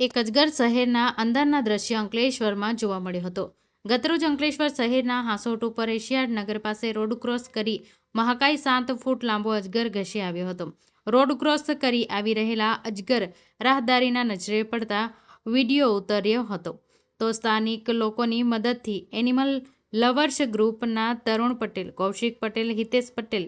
એક અજગર શહેરના અંદરના દ્રશ્ય અંકલેશ્વરમાં જોવા મળ્યો હતો. ગતરોજ અંકલેશ્વર શહેરના હાંસોટ ઉપર એશિયાડ નગર પાસે રોડ ક્રોસ કરી મહાકાય સાત ફૂટ લાંબો અજગર ઘસી આવ્યો હતો. રોડ ક્રોસ કરી આવી રહેલા અજગર રાહદારીના નજરે પડતા વીડિયો ઉતર્યો હતો. તો સ્થાનિક લોકોની મદદથી એનિમલ લવર્સ ગ્રુપના તરુણ પટેલ, કૌશિક પટેલ, હિતેશ પટેલ,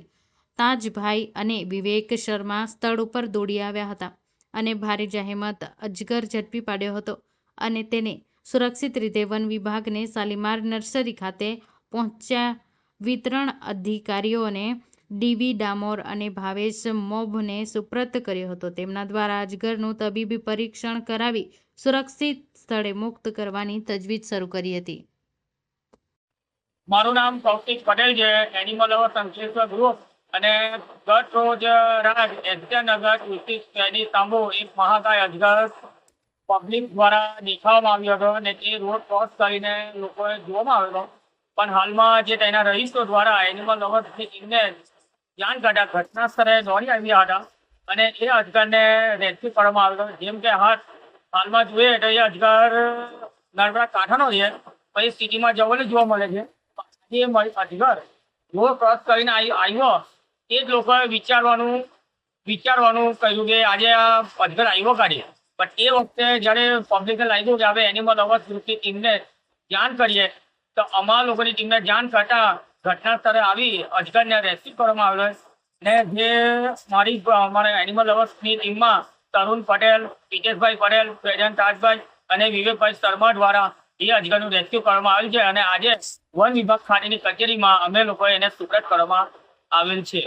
તાજભાઈ અને વિવેક શર્મા સ્થળ ઉપર દોડી આવ્યા હતા. અને ભારે જહેમત અજગર ઝડપી પાડ્યો હતો અને તેને સુરક્ષિત રીતે વન વિભાગને શાલીમાર નર્સરી ખાતે પહોંચ્યા. વિતરણ અધિકારીઓને ડીવી ડામોર અને ભાવેશ મોભને સુપ્રત કર્યો હતો. તેમના દ્વારા અજગરનું તબીબી પરીક્ષણ કરાવી સુરક્ષિત સ્થળે મુક્ત કરવાની તજવીજ શરૂ કરી હતી. મારું નામ કૌશિક પટેલ છે. એનિમલ સંશ્લેષણ ગ્રુપ અને ગત રોજ રાજ એસટીનગર કૃષિ શેરી તાંબુ એક મહાકાય અજગર પબ્લિક દ્વારા દેખાવામાં આવ્યો હતો અને તે રોડ ક્રોસ કરીને લોકોએ જોવામાં આવ્યો પણ હાલમાં જે તેના રહીશો દ્વારા એનિમલ લવર્સની ટીમને જાણ કાઢ્યા ઘટના સ્થળે દોડી આવ્યા હતા અને એ અજગરને રેસ્ક્યુ કરવામાં આવ્યો જેમ કે હાથ હાલમાં જોઈએ તો એ અજગર નર્મદા કાંઠાનો છે પછી સિટીમાં જવલે જોવા મળે છે. એ અજગર રોડ ક્રોસ કરીને આવ્યો એ જ લોકોએ વિચારવાનું વિચારવાનું કહ્યું કે આજે આ પંદર આવ્યો કાઢીએ. બટ એ વખતે જ્યારે પબ્લિકને લાગ્યું કે હવે એનિમલ અવર્સ ગ્રુપની ટીમને જાણ કરીએ, તો અમારા લોકોની ટીમને જાણ કરતા ઘટના સ્થળે આવી, અજગરને રેસ્ક્યુ કરવામાં આવેલો. ને જે મારી, અમારા એનિમલ અવર્સની ટીમમાં તરુણ પટેલ, હિતેશભાઈ પટેલ પ્રેજન્ટ રાજભાઈ અને વિવેકભાઈ શર્મા દ્વારા એ અજગરનું રેસ્ક્યુ કરવામાં આવ્યું છે. અને આજે વન વિભાગ ખાતેની કચેરીમાં અમે લોકોએ એને સુપ્રત કરવામાં આવેલ છે